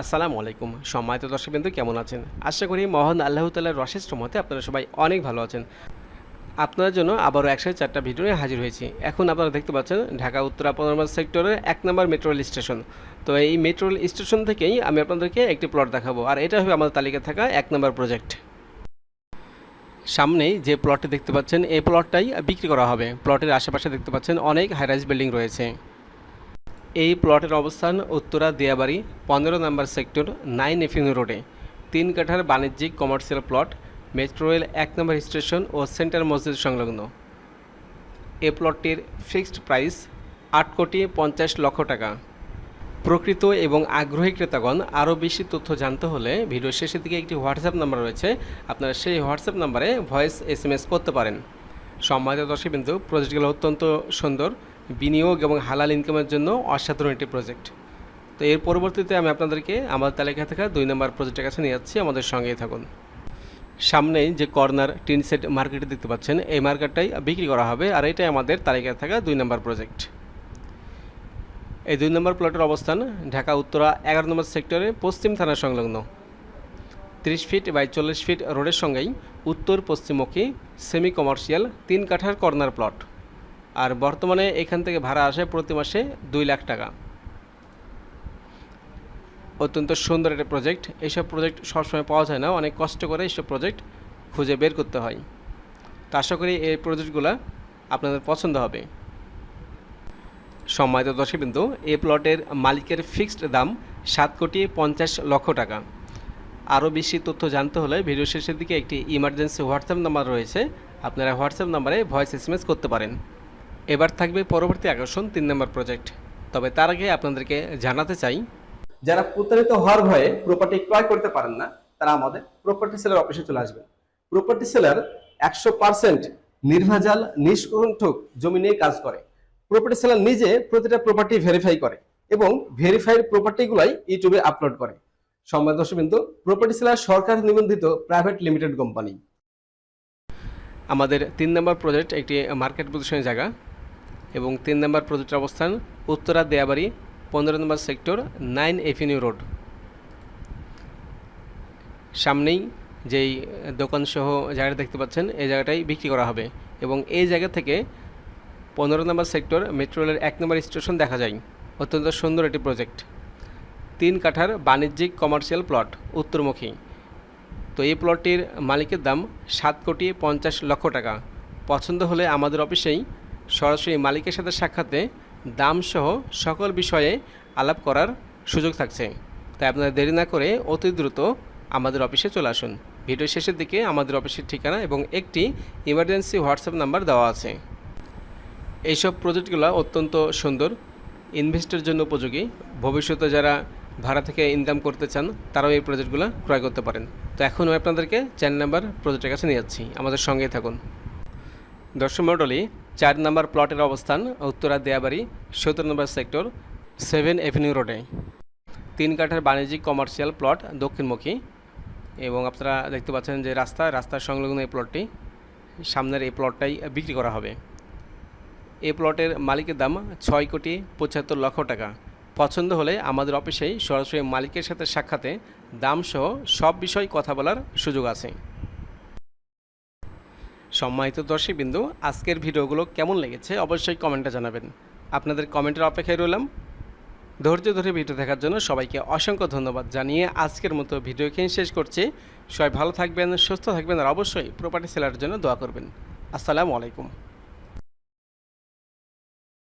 আসসালামু আলাইকুম। সম্মানিত দর্শকবৃন্দ, কেমন আছেন? আশা করি মহান আল্লাহ তাল্লাহর রশেষ মতে আপনারা সবাই অনেক ভালো আছেন। আপনাদের জন্য আবারও একসাথে চারটা ভিডিও নিয়ে হাজির হয়েছি। এখন আপনারা দেখতে পাচ্ছেন ঢাকা উত্তরা পনেরো সেক্টরের এক নম্বর মেট্রো রেল স্টেশন। তো এই মেট্রো রেল স্টেশন থেকেই আমি আপনাদেরকে একটি প্লট দেখাবো। আর এটা হবে আমাদের তালিকা থাকা এক নম্বর প্রজেক্ট। সামনেই যে প্লটটি দেখতে পাচ্ছেন, এই প্লটটাই বিক্রি করা হবে। প্লটের আশেপাশে দেখতে পাচ্ছেন অনেক হাইরাইজ বিল্ডিং রয়েছে। এই প্লটের অবস্থান উত্তরা দিয়াবাড়ি, পনেরো নম্বর সেক্টর, নাইন এভিনিউ রোডে। তিন কাঠার বাণিজ্যিক কমার্শিয়াল প্লট, মেট্রো রেল এক নম্বর স্টেশন ও সেন্টার মসজিদ সংলগ্ন। এ প্লটটির ফিক্সড প্রাইস আট কোটি পঞ্চাশ লক্ষ টাকা। প্রকৃত এবং আগ্রহী ক্রেতাগণ, আরও বেশি তথ্য জানতে হলে ভিডিও শেষের দিকে একটি হোয়াটসঅ্যাপ নাম্বার রয়েছে। আপনারা সেই হোয়াটসঅ্যাপ নাম্বারে ভয়েস এস করতে পারেন। সম্মানিত দর্শক বিন্দু প্রজেক্টগুলো অত্যন্ত সুন্দর। বিনিয়োগ এবং হালাল ইনকামের জন্য অসাধারণ একটি প্রজেক্ট তো এর পরবর্তীতে আমি আপনাদেরকে আমাদের তালিকা থেকে দুই নম্বর প্রজেক্টের কাছে নিয়ে যাচ্ছি, আমাদের সঙ্গেই থাকুন। সামনেই যে কর্নার টিন সেট মার্কেটে দেখতে পাচ্ছেন, এই মার্কেটটাই বিক্রি করা হবে আর এটাই আমাদের তালিকায় থাকা দুই নম্বর প্রজেক্ট এই দুই নম্বর প্লটের অবস্থান ঢাকা, উত্তরা, এগারো নম্বর সেক্টরে পশ্চিম থানা সংলগ্ন। তিরিশ ফিট বাই চল্লিশ ফিট রোডের সঙ্গেই উত্তর পশ্চিমমুখী সেমি কমার্শিয়াল তিন কাঠার কর্নার প্লট আর বর্তমানে এখান থেকে ভাড়া আসে প্রতি মাসে দুই লাখ টাকা। অত্যন্ত সুন্দর একটা প্রজেক্ট এইসব প্রজেক্ট সবসময় পাওয়া যায় না, অনেক কষ্ট করে এইসব প্রজেক্ট খুঁজে বের করতে হয়। তো আশা করি এই প্রজেক্টগুলো আপনাদের পছন্দ হবে। সম্মানিত দর্শকবিন্দু এই প্লটের মালিকের ফিক্সড দাম সাত কোটি পঞ্চাশ লক্ষ টাকা। আরও বেশি তথ্য জানতে হলে ভিডিও শেষের দিকে একটি ইমার্জেন্সি হোয়াটসঅ্যাপ নাম্বার রয়েছে। আপনারা হোয়াটসঅ্যাপ নাম্বারে ভয়েস এস করতে পারেন। এবার থাকবে পরবর্তী আকর্ষণ তিন নম্বর প্রজেক্ট তবে তার আগে আপনাদেরকে জানাতে চাই, যারা প্রতারিত হওয়ার ভয়ে প্রপার্টি ক্রয় করতে পারেন না, তারা আমাদের প্রপার্টি সেলার অফিসে চলে আসবেন। প্রপার্টি সেলার একশো পার্সেন্ট নির্ভেজাল, নিষ্কণ্ঠক জমি নিয়ে কাজ করে। প্রপার্টি সেলার নিজে প্রতিটা প্রপার্টি ভেরিফাই করে এবং ভেরিফাইড প্রপার্টিগুলাই ইউটিউবে আপলোড করে। সম্মানিত দর্শকবিন্দু প্রপার্টি সেলার সরকার নিবন্ধিত প্রাইভেট লিমিটেড কোম্পানি আমাদের তিন নম্বর প্রজেক্ট একটি মার্কেট পজিশনের জায়গা। এবং তিন নম্বর প্রজেক্টের অবস্থান উত্তরা দেয়াবাড়ি, পনেরো নম্বর সেক্টর নাইন এভিনিউ রোড। সামনেই যেই দোকানসহ জায়গাটা দেখতে পাচ্ছেন, এই জায়গাটাই বিক্রি করা হবে এবং এই জায়গা থেকে পনেরো নম্বর সেক্টর মেট্রো রেলের এক নম্বর স্টেশন দেখা যায়। অত্যন্ত সুন্দর একটি প্রজেক্ট। তিন কাঠার বাণিজ্যিক কমার্শিয়াল প্লট উত্তরমুখী। তো এই প্লটটির মালিকের দাম সাত কোটি পঞ্চাশ লক্ষ টাকা। পছন্দ হলে আমাদের অফিসেই সরাসরি মালিকের সাথে সাক্ষাতে দামসহ সকল বিষয়ে আলাপ করার সুযোগ থাকছে। তাই আপনারা দেরি না করে অতি দ্রুত আমাদের অফিসে চলে আসুন। ভিডিও শেষের দিকে আমাদের অফিসের ঠিকানা এবং একটি ইমার্জেন্সি হোয়াটসঅ্যাপ নাম্বার দেওয়া আছে। এইসব প্রজেক্টগুলো অত্যন্ত সুন্দর ইনভেস্টের জন্য উপযোগী। ভবিষ্যতে যারা ভাড়া থেকে ইনকাম করতে চান, তারাও এই প্রজেক্টগুলো ক্রয় করতে পারেন। তো এখন আমি আপনাদেরকে চার নাম্বার প্রজেক্টের কাছে নিয়ে যাচ্ছি। আমাদের সঙ্গেই থাকুন। দর্শক মণ্ডলী চার নম্বর প্লটের অবস্থান, উত্তরা দেয়াবাড়ি সতেরো নম্বর সেক্টর, সেভেন এভিনিউ রোডে। তিন কাঠার বাণিজ্যিক কমার্শিয়াল প্লট দক্ষিণমুখী এবং আপনারা দেখতে পাচ্ছেন যে রাস্তা, রাস্তার সংলগ্ন এই প্লটটি। সামনের এই প্লটটাই বিক্রি করা হবে। এই প্লটের মালিকের দাম ছয় কোটি পঁচাত্তর লক্ষ টাকা। পছন্দ হলে আমাদের অফিসেই সরাসরি মালিকের সাথে সাক্ষাতে দামসহ সব বিষয় কথা বলার সুযোগ আছে। সম্মানিত দর্শকবিন্দু, আজকের ভিডিওগুলো কেমন লেগেছে অবশ্যই কমেন্টে জানাবেন। আপনাদের কমেন্টের অপেক্ষায় রইলাম। ধৈর্য ধরে ভিডিও দেখার জন্য সবাইকে অসংখ্য ধন্যবাদ জানিয়ে আজকের মতো ভিডিও এখানে শেষ করছি। সবাই ভালো থাকবেন, সুস্থ থাকবেন আর অবশ্যই প্রপার্টি সেলারের জন্য দোয়া করবেন। আসসালামু আলাইকুম।